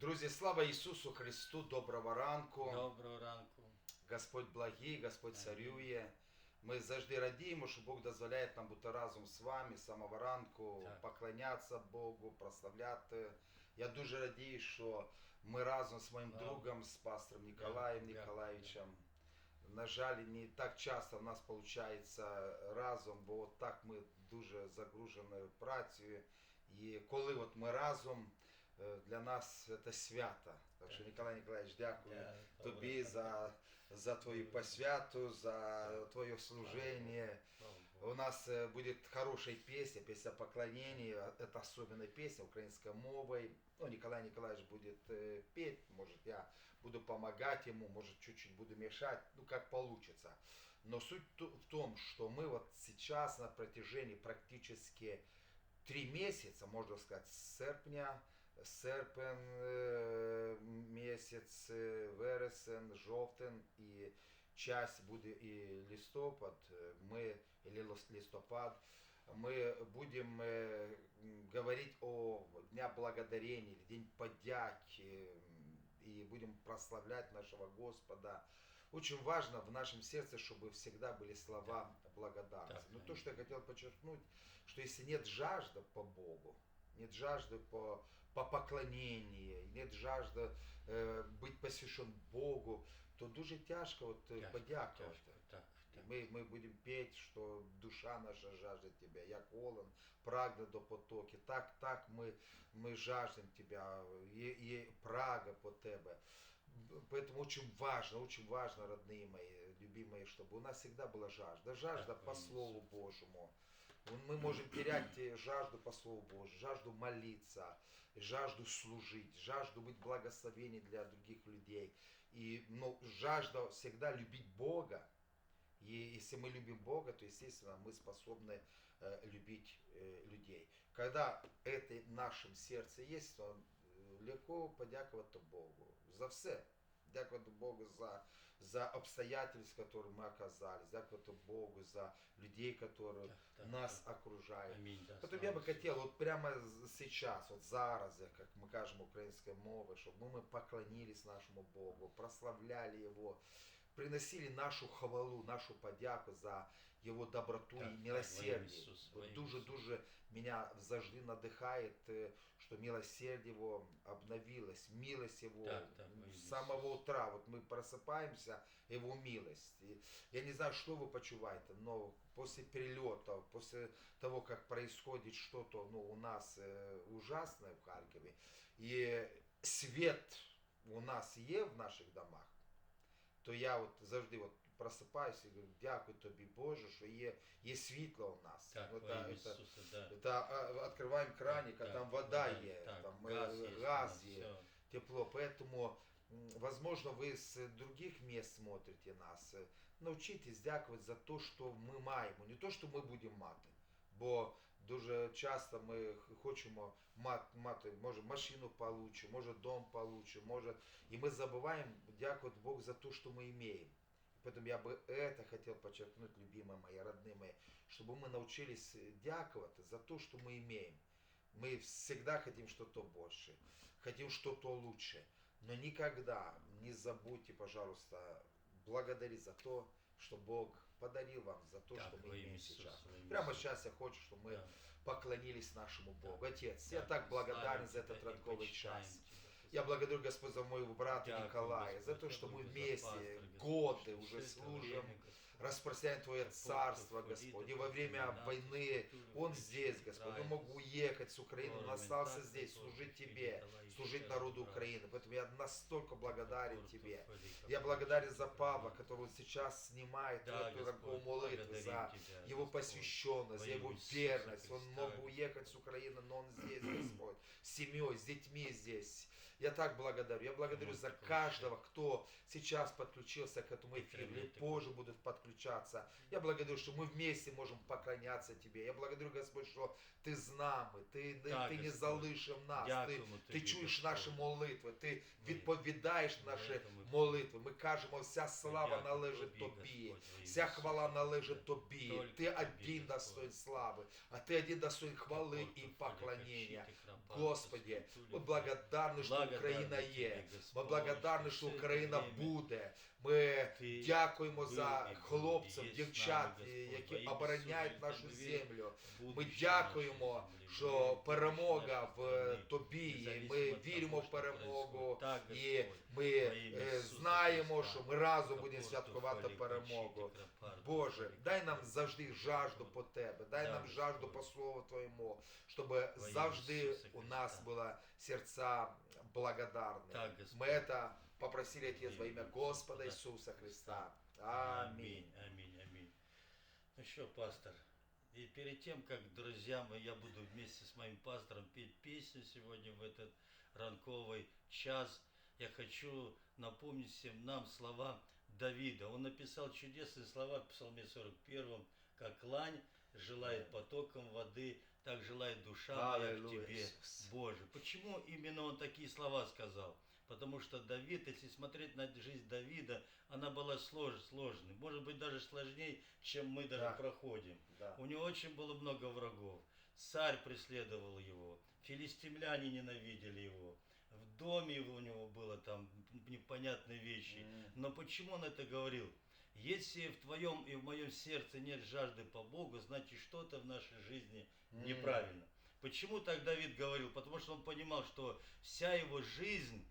Друзі, слава Ісусу Христу, доброго ранку. Доброго ранку. Господь благий, Господь Амінь. царює. Ми завжди радіємо, що Бог дозволяє нам бути разом з вами з самого ранку, Так. поклонятися Богу, прославляти. Я дуже радію, що ми разом з моїм Так. другом, з пастором Ніколаєм Дякую. Ніколаєвичем. На жаль, не так часто в нас виходить разом, бо от так ми дуже загружені працею. І коли от ми разом, е, для нас це свято. Так що, Так. Ніколай Ніколаєвич, дякую Я тобі добре. за, за твою посвяту, за твое служение. Слава Богу. У нас э, будет хорошая песня, песня поклонения. Это особенная песня украинской мовой. Ну, Николай Николаевич будет э, петь, может, я буду помогать ему, может, чуть-чуть буду мешать, ну, как получится. Но суть ту- в том, что мы вот сейчас на протяжении практически три месяца, можно сказать, с серпня, серпен е, місяць, е, вересень, жовтень і часть буде і листопад, е, ми, или лис- листопад, мы будем э, м, говорить о Дня Благодарения, или День подяки, м, и будем прославлять нашего Господа. Очень важно в нашем сердце, чтобы всегда были слова благодарности. Так, Но то, аминь. что я хотел подчеркнуть, что если нет жажды по Богу, нет жажды по, по поклонению, нет жажды э, быть посвящен Богу, то дуже тяжко от, е, Тяжко, подякувати. тяжко, Так, так. Ми, ми будемо петь, що душа наша жаждет Тебя, як Олен, прагне до потоки. Так, так, ми, ми жаждем Тебя, є, є прага по Тебе. Поэтому очень важно, очень важно, родные мои, любимые, чтобы у нас всегда была жажда. Жажда Так, по Слову. Божьему. Мы можем терять э, жажду по Слову Божьему, жажду молиться, жажду служить, жажду быть благословением для других людей. И, но жажда всегда любить Бога. И если мы любим Бога, то, естественно, мы способны э, любить э, людей. Когда это в нашем сердце есть, то э, легко подяковать Богу за все. Дякувати Богу за, за обстоятельства, в которых мы оказались. Дякувати Богу за людей, которые Так, так, нас так. окружают. Амінь. да, Потім слава я би Ісусу. хотів, от прямо з- сейчас, от зараз, як ми кажемо українською мовою, щоб ми поклонились нашому Богу, прославляли Його, приносили нашу хвалу, нашу подяку за Його доброту Так, і так, во милосердя. ім'я Ісуса, во ім'я Дуже-дуже мене завжди надихає, е, що милосердие Его обновилось, милость Его Так, так, во имя с самого Иисуса. утра. Вот мы просыпаемся, Его милость. И я не знаю, что вы почуваете, но после перелета, после того, как происходит что-то ну, у нас э, ужасное в Харькове, и свет у нас є в наших домах, то я от завжди от просипаюся і говорю, дякую тобі, Боже, що є, є світло у нас. Так, Ну, во та- ім'я та- Ісуса, да. это а, открываем краник, а Так, там вода да, есть, так, там газ газ, есть, газ да, есть, всё. тепло. Поэтому, м, возможно, вы с других мест смотрите нас. Э, Научитесь дякувати за те, що ми маємо, не то, що ми будемо мати. Бо дуже часто ми х- хочемо мати, мати може машину получше, може дом получше, може. І ми забуваємо дякувати Богу за те, що ми маємо. Поэтому я бы это хотел подчеркнуть, любимые мои, родные мои, чтобы мы научились дяковать за то, что мы имеем. Мы всегда хотим что-то больше, хотим что-то лучше. Но никогда не забудьте, пожалуйста, благодарить за то, что Бог подарил вам, за то, Так, что мы имеем Иисуса, сейчас. имя Прямо сейчас я хочу, чтобы мы Да. поклонились нашему Богу. Так. Отец, я Так, благодарен за этот ранковый час. Я благодарю Господь за моего брата Дякую, Николая, за Господь, то, что мы за вместе годы уже служим, распространяем Твое царство, Господь. И во время войны Он здесь, Господь. Он мог уехать с Украины, Фарида, остался здесь, служить Тебе, служить народу Украины. Поэтому я настолько благодарен Тебе. Я благодарен за Павла, которого сейчас снимает Да, эту ранковую молитву, за его посвященность, за его верность. Он мог уехать с Украины, но он здесь, Господь, с семьей, с детьми здесь. Я так благодарю. Я благодарю Вот за такое каждого, кто сейчас подключился к этому эфиру, или Прикрепляй позже будут подключаться. подключаться. Я благодарю, что мы вместе можем поклоняться Тебе. Я благодарю, Господь, что Ты з нами, Ти, не- Так, ти не Господь. залишив нас. Ти, Дякуємо ти тобі, чуєш Господь. наші молитви, ти Ми- відповідаєш ми наші этому молитви. Ми кажемо, вся слава Дякую належить тобі, Тобі. Господь, во ім'я Вся хвала Ісуса належить Христа. Тобі. Только Ти Тобі, один Господь. достоин слави, а Ти один достоин хвали Апостол і Филипп, поклонения. Качите, Кропатов, Господи, Скинтулин, ми благодарні, що Благодарны Україна є. Ми благодарні, що Україна буде. Ми дякуємо за хлопців, дівчат, які обороняють нашу землю. Ми дякуємо що будущее перемога нашої в країни, тобі. є. независимо Ми від віримо того, в що перемогу. происходит. Так, І Господь. ми Во ім'я е, Ісуса знаємо, Христа. що ми разом будемо Апостол святкувати Филипп, перемогу. Качите, Кропатов, Боже, Скинтулин, дай нам завжди жажду по Тебе, дай Да, нам жажду Господь. по Слову Твоєму, щоб ім'я завжди Ісуса у Христа. нас было сердца благодарны. Так, Господь. Мы это попросили, Отец, во имя Аминь. Господа Да. Иисуса Христа. Аминь, Аминь. аминь, аминь. Ну что, пастор, и перед тем, как, друзья мои, я буду вместе с моим пастором петь песню сегодня в этот ранковый час, я хочу напомнить всем нам слова Давида. Он написал чудесные слова в Псалме 41, как лань желает потоком воды, так желает душа моя к тебе. Боже. Почему именно он такие слова сказал? Потому что Давид, если смотреть на жизнь Давида, она была слож, сложной. Может быть, даже сложнее, чем мы даже Да. проходим. Да. У него очень было много врагов. Царь преследовал его. Филистимляне ненавидели его. В доме у него было там непонятные вещи. М. Но почему он это говорил? Если в твоем и в моем сердце нет жажды по Богу, значит что-то в нашей жизни неправильно. Почему так Давид говорил? Потому что он понимал, что вся его жизнь,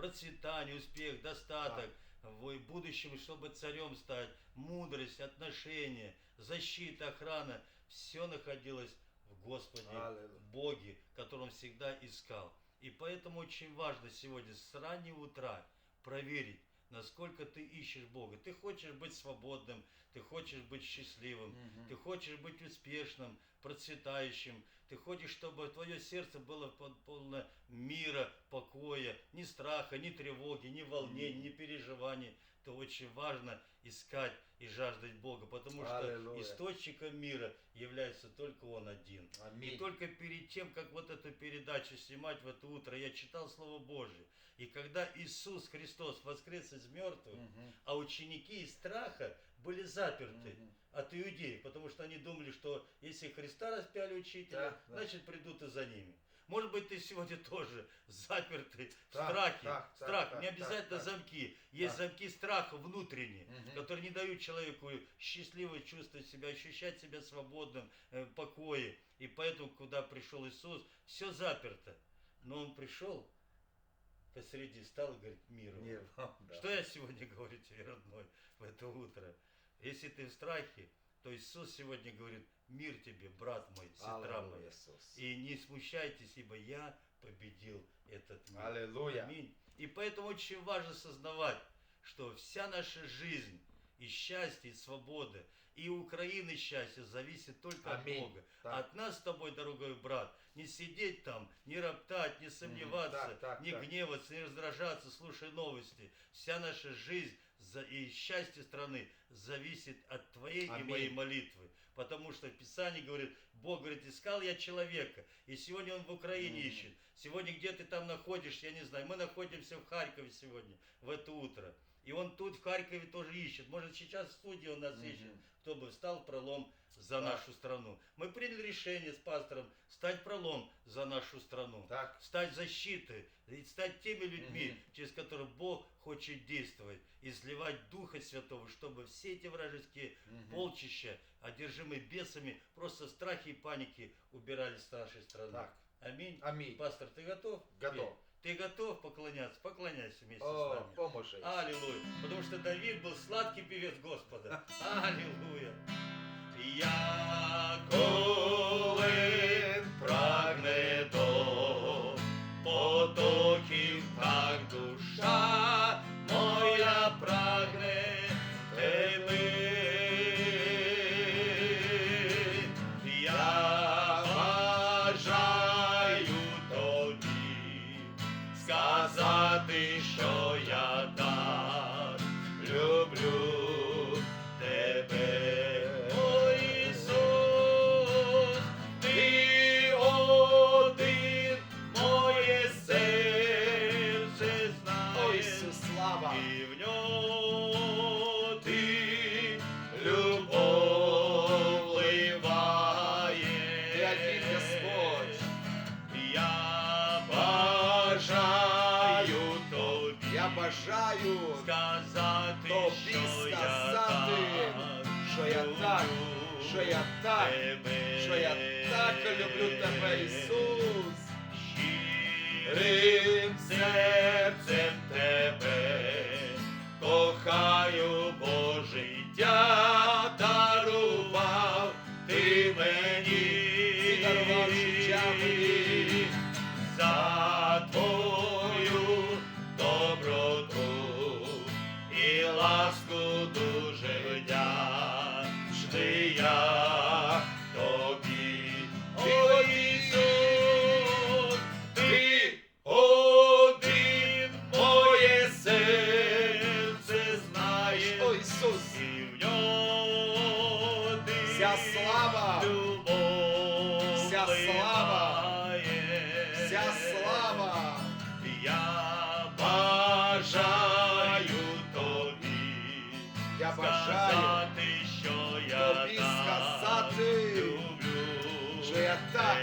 процветание, успех, достаток, в будущем, чтобы царем стать, мудрость, отношения, защита, охрана, все находилось в Господе, Аллилуйя. Боге, которого всегда искал. И поэтому очень важно сегодня с раннего утра проверить, насколько ты ищешь Бога. Ты хочешь быть свободным, ты хочешь быть счастливым, Мгм. ты хочешь быть успешным, процветающим. Ты хочешь, чтобы твое сердце было пол- полно мира, покоя, ни страха, ни тревоги, ни волнений, ни переживаний. То очень важно искать и жаждать Бога, потому что Аллилуйя. источником мира является только Он один. И Аминь. только перед тем, как вот эту передачу снимать в это утро, я читал Слово Божье. И когда Иисус Христос воскрес из мертвых, Мгм. а ученики из страха были заперты Мгм. от иудеев, потому что они думали, что если Христа распяли учителя, Да, да. значит придут и за ними. Может быть, ты сегодня тоже запертый в Так, страхе. так, так, Страх, так, не обязательно так, так. замки. Есть Да. замки страха внутренние, Мгм. которые не дают человеку счастливо чувствовать себя, ощущать себя свободным, э, в покое. И поэтому, куда пришел Иисус, все заперто. Но Он пришел посреди, стал и говорит, мир. вам». Мир да. Что я сегодня говорю тебе, родной, в это утро? Если ты в страхе, то Иисус сегодня говорит, мир тебе, брат мой, сестра Аллилуйя, моя. Иисус. И не смущайтесь, ибо я победил этот мир. Аллилуйя. Аминь. И поэтому очень важно сознавать, что вся наша жизнь и счастье, и свобода, и Украины счастье зависит только Аминь. от Бога. Так. От нас с тобой, дорогой брат, не сидеть там, не роптать, не сомневаться, Так, так, не так. гневаться, не раздражаться, слушая новости. Вся наша жизнь и счастье страны зависит от твоей и Аминь. моей молитвы. Потому что в Писании говорит, Бог говорит, искал я человека, и сегодня он в Украине Мгм. ищет. Сегодня где ты там находишься, я не знаю. Мы находимся в Харькове сегодня, в это утро. И он тут в Харькове тоже ищет. Может, сейчас в студии он нас Мгм. ищет, кто бы встал пролом за Так. нашу страну. Мы приняли решение с пастором стать пролом за нашу страну. Так. Стать защитой и стать теми людьми, Мгм. через которых Бог хочет действовать. И сливать Духа Святого, чтобы все эти вражеские Мгм. полчища, одержимые бесами, просто страхи и паники убирались с нашей страны. Так. Аминь. Аминь. Пастор, ты готов? Готов. Ты готов поклоняться? Поклоняйся вместе с О, нами. поможи. Аллилуйя. Потому что Давид был сладкий певец Господа. Аллилуйя. Я сказати, що я так бажаю, сказати, тобі що сказати, що я так, що я так, тебе. що я так люблю тебе, Ісус. Щирим серцем тебе кохаю, бо життя і я бажаю що я тобі сказати, що я так,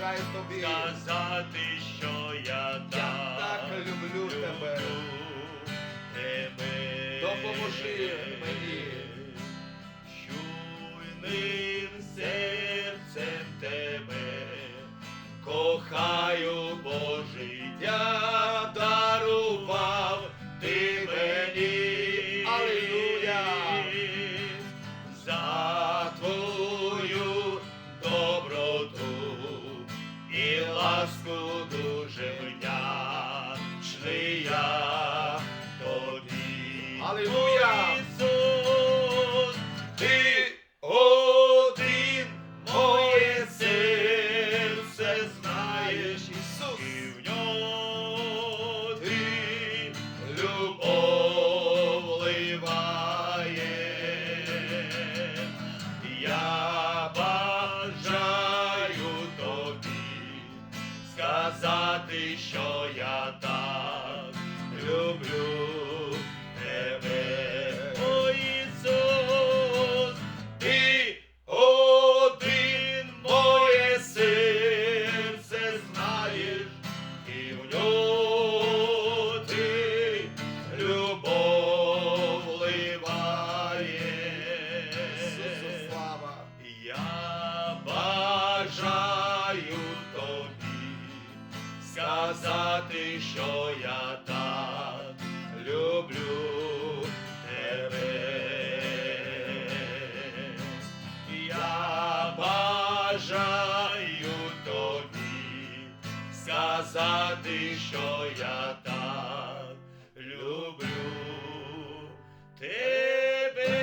бажаю тобі, сказати, що я так, так люблю тебе. тебе. Допоможи мені. Чуйним серцем тебе кохаю, Божий життя що я так люблю тебе.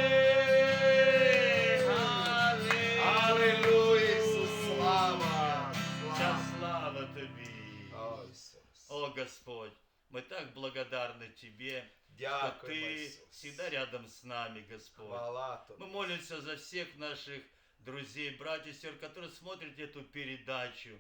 Аллилуйя, Ісус, слава, Вся слава. слава тобі. О, Ісус, О, Господь, мы так благодарны Тебе, что дякуємо, Ты Ісус. всегда рядом с нами, Господь. Хвала тобі. Мы молимся за всех наших друзей, братьев, сестер, которые смотрят эту передачу.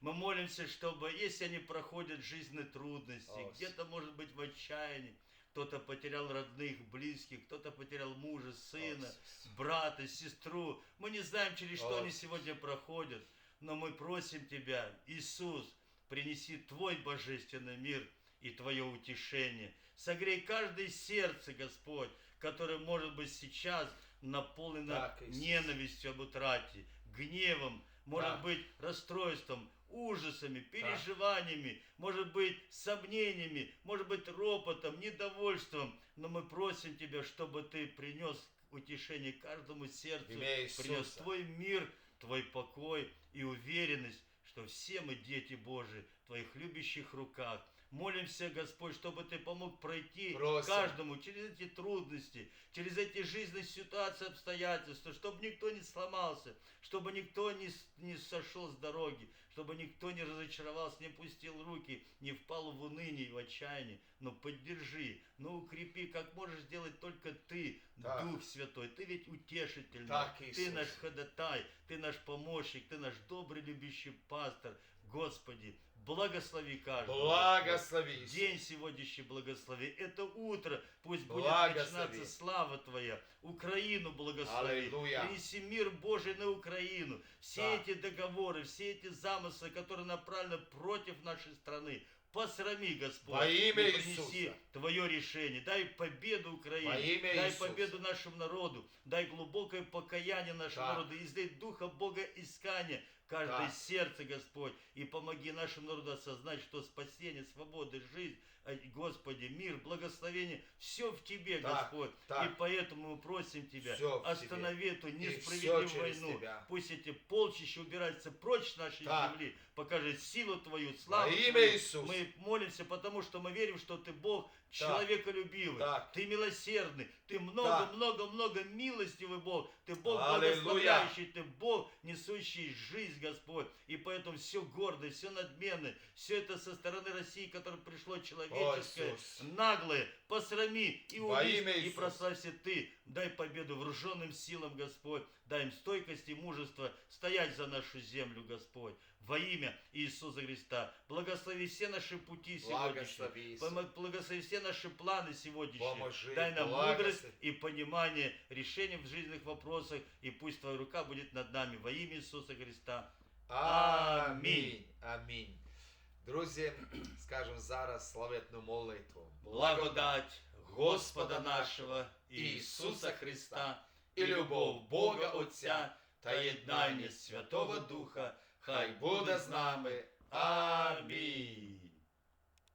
Мы молимся, чтобы, если они проходят жизненные трудности, где-то, может быть, в отчаянии, кто-то потерял родных, близких, кто-то потерял мужа, сына, брата, сестру. Мы не знаем, через что они сегодня проходят, но мы просим Тебя, Иисус, принеси Твой божественный мир и Твое утешение. Согрей каждое сердце, Господь, которое, может быть, сейчас наполнено Так, Иисус. ненавистью об утрате, гневом, может Да. быть, расстройством, ужасами, переживаниями, может быть, сомнениями, может быть, ропотом, недовольством. Но мы просим Тебя, чтобы Ты принес утешение каждому сердцу, принес Твой мир, Твой покой и уверенность, что все мы дети Божии в Твоих любящих руках. Молимся, Господь, чтобы Ты помог пройти Просим. каждому через эти трудности, через эти жизненные ситуации, обстоятельства, чтобы никто не сломался, чтобы никто не, не сошел с дороги, чтобы никто не разочаровался, не пустил руки, не впал в уныние в отчаяние. Но поддержи, но укрепи, как можешь сделать только Ты, Так. Дух Святой. Ты ведь утешительный, Так, Ты наш ходатай, Ты наш помощник, Ты наш добрый, любящий пастор. Господи, благослови каждого. Благослови. День сегодняшний благослови. Это утро. Пусть будет начинаться слава Твоя. Украину благослови. Аллилуйя. Принеси мир Божий на Украину. Все Да. эти договоры, все эти замыслы, которые направлены против нашей страны. Посрами, Господь. Во имя и принеси Иисуса. Твое решение. Дай победу Украине. Во имя Дай Иисуса. победу нашему народу. Дай глубокое покаяние нашему Так. народу. Издай духа Бога искания каждое Так. сердце, Господь. И помоги нашему народу осознать, что спасение, свобода, жизнь, а, Господи, мир, благословение, все в Тебе, Так, Господь. так. И поэтому мы просим Тебя, Всё в останови эту И всё несправедливую войну. Тебя. Пусть эти полчища убираются прочь с нашей Так. земли. Покажи силу Твою, славу Во имя Твою. Иисуса. Мы молимся, потому что мы верим, что Ты Бог человеколюбивый. Так. Ты милосердный. Ты много-много-много милостивый Бог. Ты Бог Аллилуйя. благословляющий. Ты Бог, несущий жизнь, Господь. И поэтому все гордое, все надменное, все это со стороны России, которое пришло человеческое, Иисус. наглое, посрами и убей, и прославься Ты. Дай победу вооруженным силам, Господь. Дай им стойкость и мужество стоять за нашу землю, Господь Во имя Иисуса Христа. Благослови все наши пути сегодняшние. Благослови, Иисус. Помо- Благослови все наши планы сегодняшние. Поможи, Дай нам благослови. мудрость и понимание решений в жизненных вопросах. И пусть Твоя рука будет над нами. Во имя Иисуса Христа. Амінь. Амінь. Друзі, скажемо зараз славетну молитву. Благодать Господа нашего Иисуса Христа и любовь Бога Отця та єднання Святого Духа хай буде з нами. Амінь.